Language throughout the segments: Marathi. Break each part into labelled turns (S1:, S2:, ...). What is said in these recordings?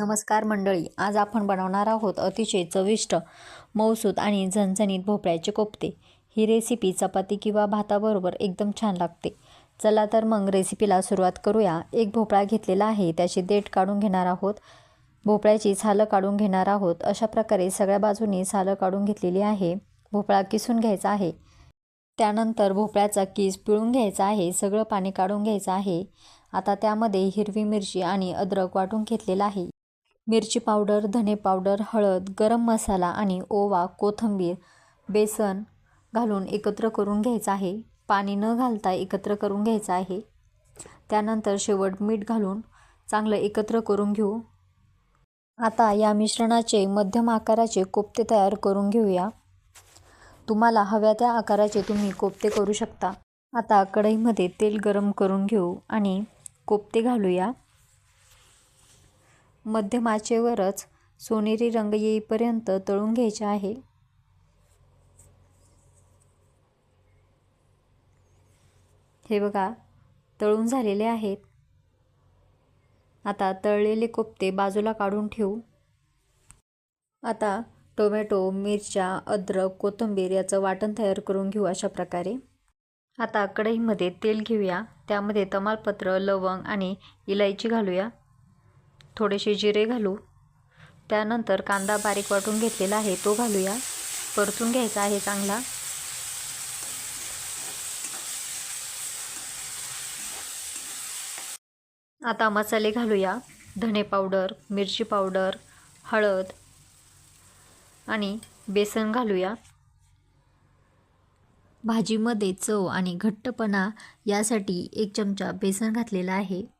S1: नमस्कार मंडळी आज आपण बनवणार आहोत अतिशय चविष्ट मऊसूत आणि झणझणीत भोपळ्याचे कोपते. ही रेसिपी चपाती किंवा भाताबरोबर एकदम छान लागते. चला तर मग रेसिपीला सुरुवात करूया. एक भोपळा घेतलेला आहे त्याची देठ काढून घेणार आहोत. भोपळ्याची सालं काढून घेणार आहोत. अशा प्रकारे सगळ्या बाजूनी सालं काढून घेतलेली आहे. भोपळा किसून घ्यायचा आहे. त्यानंतर भोपळ्याचा किस पिळून घ्यायचा आहे. सगळं पाणी काढून घ्यायचं आहे. आता त्यामध्ये हिरवी मिरची आणि अद्रक वाटून घेतलेला आहे. मिरची पावडर धने पावडर हळद गरम मसाला आणि ओवा कोथिंबीर बेसन घालून एकत्र करून घ्यायचं आहे. पाणी न घालता एकत्र करून घ्यायचं आहे. त्यानंतर शेवट मीठ घालून चांगलं एकत्र करून घेऊ. आता या मिश्रणाचे मध्यम आकाराचे कोफ्ते तयार करून घेऊया. तुम्हाला हव्या त्या आकाराचे तुम्ही कोफ्ते करू शकता. आता कढईमध्ये तेल गरम करून घेऊ आणि कोफ्ते घालूया. मध्यमाचेवरच सोनेरी रंग येईपर्यंत तळून घ्यायचे आहे. हे बघा तळून झालेले आहेत. आता तळलेले कोफ्ते बाजूला काढून ठेवू. आता टोमॅटो मिरच्या अद्रक कोथिंबीर याचं वाटण तयार करून घेऊ अशा प्रकारे. आता कढईमध्ये तेल घेऊया. त्यामध्ये तमालपत्र लवंग आणि इलायची घालूया. थोडेसे जिरे घालू. त्यानंतर कांदा बारीक वाटून घेतलेला आहे तो घालूया. परतून घ्यायचा आहे चांगला. आता मसाले घालूया. धणे पावडर मिरची पावडर हळद आणि बेसन घालूया. भाजीमध्ये चव आणि घट्टपणा यासाठी एक चमचा बेसन घातलेला आहे.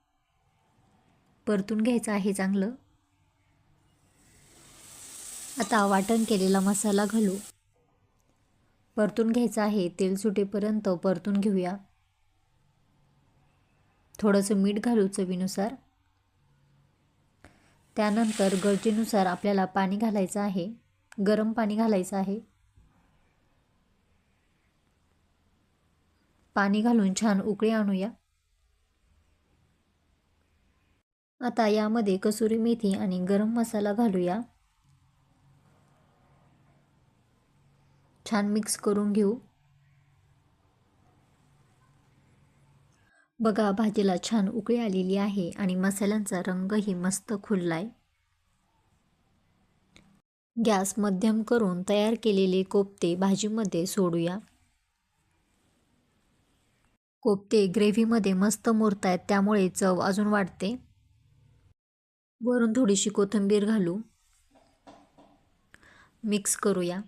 S1: परतून घ्यायचं आहे चांगलं. आता वाटण केलेला मसाला घालू. परतून घ्यायचा आहे तेल सुटेपर्यंत परतून घेऊया. थोडंसं मीठ घालू चवीनुसार. त्यानंतर गरजेनुसार आपल्याला पाणी घालायचं आहे गरम पाणी घालायचं आहे. पाणी घालून छान उकळी आणूया. आता यामध्ये कसुरी मेथी आणि गरम मसाला घालूया. छान मिक्स करून घेऊ. बघा भाजीला छान उकळी आलेली आहे आणि मसाल्यांचा रंगही मस्त खुललाय. गॅस मध्यम करून तयार केलेले कोफ्ते भाजीमध्ये सोडूया. कोफ्ते ग्रेव्हीमध्ये मस्त मुरत आहेत त्यामुळे चव अजून वाढते. वरून थोडीशी कोथिंबीर घालू. मिक्स करूया.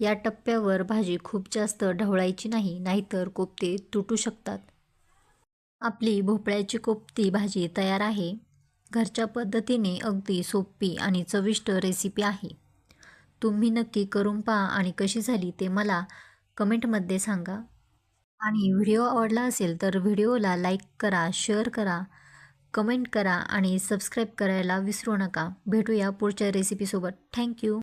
S1: या टप्प्यावर भाजी खूप जास्त ढवळायची नाही नाहीतर कोपते तुटू शकतात. आपली भोपळ्याची कोपती भाजी तयार आहे. घरच्या पद्धतीने अगदी सोपी आणि चविष्ट रेसिपी आहे. तुम्ही नक्की करून पहा आणि कशी झाली ते मला कमेंटमध्ये सांगा. आणि व्हिडिओ आवडला असेल तर व्हिडिओला लाईक करा शेअर करा. कमेंट करा आणि सबस्क्राईब करायला विसरू नका. भेटूया पुढच्या रेसिपीसोबत थँक्यू